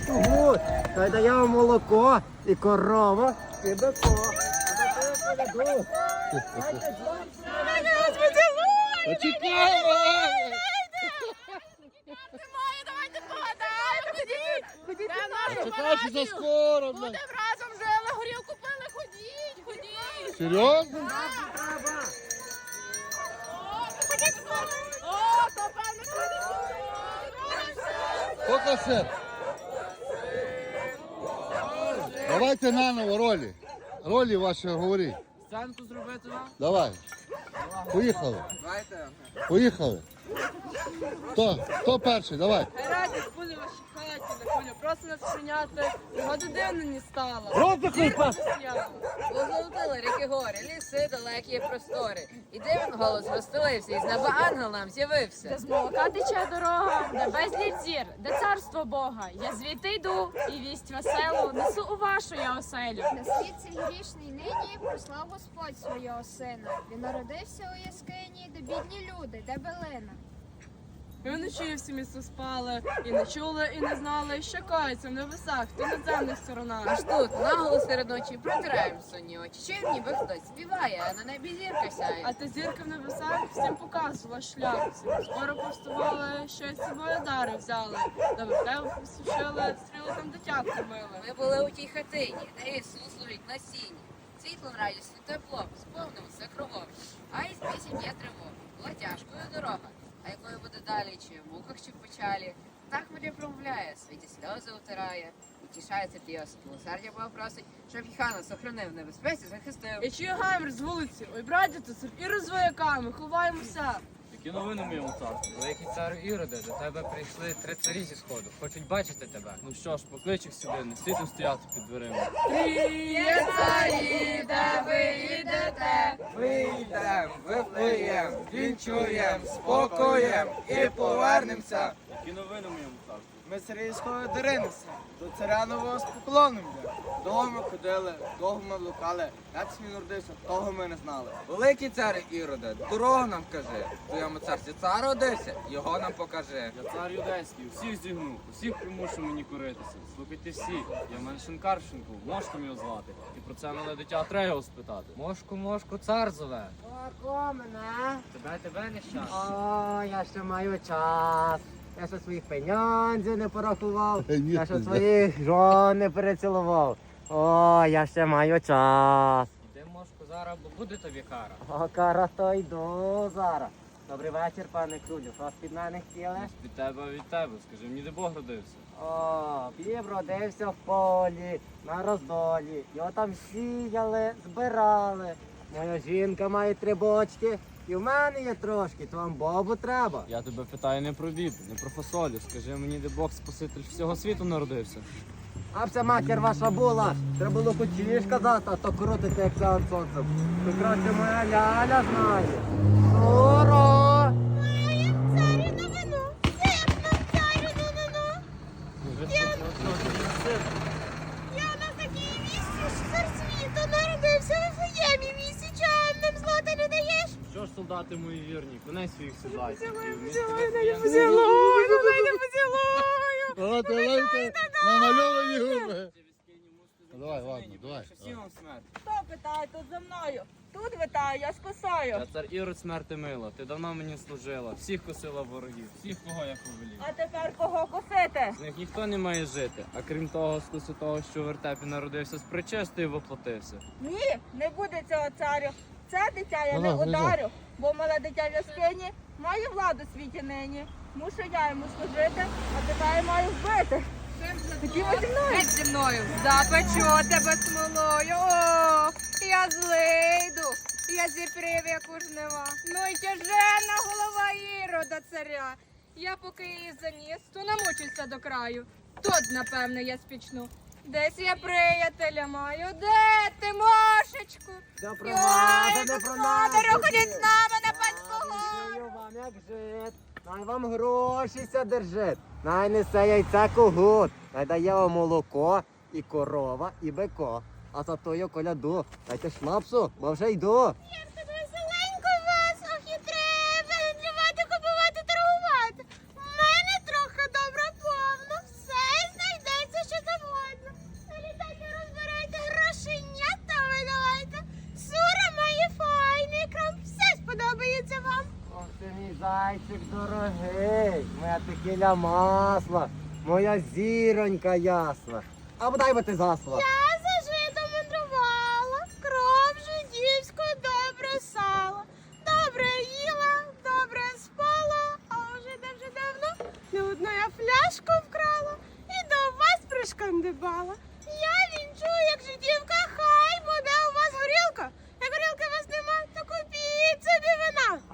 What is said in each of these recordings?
це кугут. Та й дає вам молоко і корова, і беко. А Немає, давайте погадаємо. Ходіть. Ходіть що за скоро. Будемо разом жили, горілку пили, ходіть, ходіть. Серйозно? Треба. О, то певно. Покасе. Давайте наново ролі. Ролі ваші говоріть. Сценку зробити нам? Давай. Поїхали. Давайте. Поїхали. Хто? Хто перший? Давай. Радість були в вашій хаті, на коня. Просто нас прийняти. Його дитина не стала. Рот закрий, па. Позолотили ріки гори, ліси далекі простори. І дивен голос розстелився, і з неба ангел нам з'явився. Де з молока тече дорога, де безліч зір, де царство Бога. Я звідти йду і вість веселу несу у вашу я оселю. На світ цей грішний нині послав Господь свого сина. Він народився у яскині, де бідні люди, де белина. Ми вночі всі місто спали, і не чули, і не знали, що кається в небесах, ти надземних сторонах. Аж тут, наголо серед ночі, протираємо сонні очі. Чим ніби хтось співає, а на небі зірка сяє. А та зірка в небесах всім показувала шлях. Скоро повставали, що з собою дари взяли. До тебе посушили, стріли там дитя кормили. Ми були у тій хатині, де Ісус ловить на сіні. Світлом, радістю, теплом, все кругом. А із пісень є тривога. Була тяжкою дорога. А якою буде далі, чи в муках, чи в печалі? Так Марія промовляє, світі сльози утирає. Утішається п'єс, милосердя Бога просить, щоб Хіхана сохранив небезпеці, захистив. Я чую гамір з вулиці, ой, браті, цар і розвояками, ховаємося. Які новини в моєму царстві? Великий цар Іроде, до тебе прийшли три царі зі сходу. Хочуть бачити тебе. Ну що ж, поклич їх сюди, не слід тут стояти під дверима. Є царі, де ви йдете? Вийдем, випиєм, вінчуєм, спокоєм і повернемося. Які новини в моєму царстві? Ми з Сирійського даринися, до царя нового з поклоном йде. Довго ми ходили, довго ми блукали, як він народився, того ми не знали. Великий цар Іроде, дорогу нам кажи. В твоєму царстві цар родився, його нам покажи. Я цар юдейський, всіх зігну, усіх примушу мені коритися. Слухайте всі, я меншин Каршенку, можете його звати. І про це мале дитя треба його спитати. Мошку, мошку, цар зове. О, мене. Тебе тебе не щас. О, я ще маю час. Я ще своїх пеньонзів не порахував. Я ще своїх жон не перецілував. О, я ще маю час. Іди, мошку, зараз, бо буде тобі кара. О, кара, то йду зараз. Добрий вечір, пане Крулю. Що під мене хотіли? Від тебе, а від тебе, скажи мені, де Бог родився. О, пів родився в полі, на роздолі. Його там сіяли, збирали. Моя жінка має три бочки, і в мене є трошки, то вам бобу треба. Я тебе питаю не про біб, не про фасолю. Скажи мені, де Бог спаситель всього світу народився. А вся матір ваша була. Треба було кучі казати, а то крутите, як ця сонцем. То краще моя ляля знає. Суро! Солдати мої вірні, коней своїх сідлайте. Поцілуй, не поцілую, не поцілую. О, давайте намальовані губи. Давай, ладно, давай. Вам смерть. Хто питає тут за мною? Тут витаю, я спасаю. Я цар Ірод смерти мила, ти давно мені служила, всіх косила ворогів, всіх кого я повелів. А тепер кого косити? З них ніхто не має жити, а крім того, скуси того, що в вертепі народився з причистою воплотився. Ні, не буде цього царю. Це дитя я не ударю, бо мале дитя в яскині має владу в світі нині. Мушу я йому служити, а тебе я маю вбити. Такі ви зі мною. Зі мною, запечу тебе смолою. О, я злийду, я зіпрів, як у жнива. Ну й тяжена голова ірода царя. Я поки її заніс, то намучуся до краю. Тут, напевне, я спічну. Десь я приятеля маю, де ти, мошечку? Не про господарю, нас. ходіть з нами на панську Знаю вам, як жит. Най вам гроші ся держить. Най несе яйця когут. Най дає вам молоко, і корова, і беко. А за тою коляду. Дайте шнапсу, бо вже йду. Я в тебе Ох ти мій зайчик дорогий, моя текіля масла, моя зіронька ясла. Або дай би ти засла.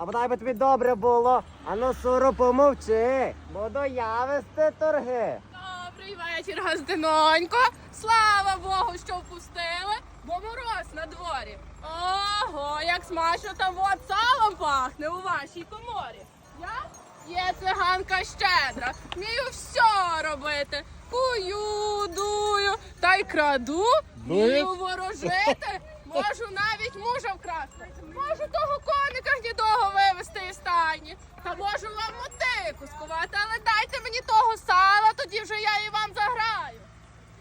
А бодай би тобі добре було, а ну суру помовчи, бо доявисти торги. Добрий вечір, газдинонько. Слава Богу, що впустили, бо мороз на дворі. Ого, як смачно там от салом пахне у вашій коморі. Я є циганка щедра, вмію все робити. Кую, дую, та й краду, вмію ворожити. Можу навіть мужа вкрасти. Можу того коника гнідого вивезти із стайні. Та можу вам мотику скувати, але дайте мені того сала, тоді вже я і вам заграю.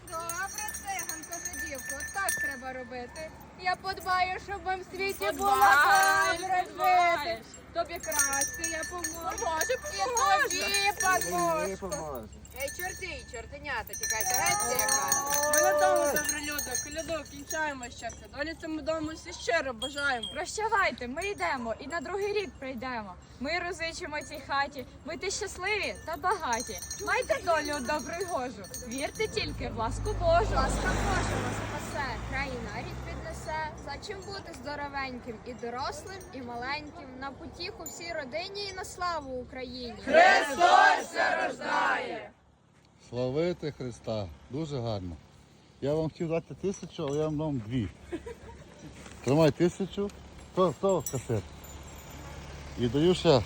Добре, циганко, жидівко, так треба робити. Я подбаю, щоб вам в світі Подбаєш, жити. Тобі краще я поможу. Поможе, І тобі Мені поможу. Ей, чорти, чортенята, тікайте геть. Ми на тому добролюдно, коляду кінчаємо щастя. Долі цьому дому всі щиро бажаємо. Прощавайте, ми йдемо і на другий рік прийдемо. Ми розичимо цій хаті, будьте щасливі та багаті. Майте долю добру й гожу. Вірте тільки в ласку Божу. Ласка Божа вас спасе, країна рік піднесе. За чим бути здоровеньким і дорослим, і маленьким. На потіху всій родині і на славу Україні. Славити Христа. Дуже гарно. Я вам хотів дати тисячу, але я вам дам дві. Тримай тисячу, то, то касет. І даю ще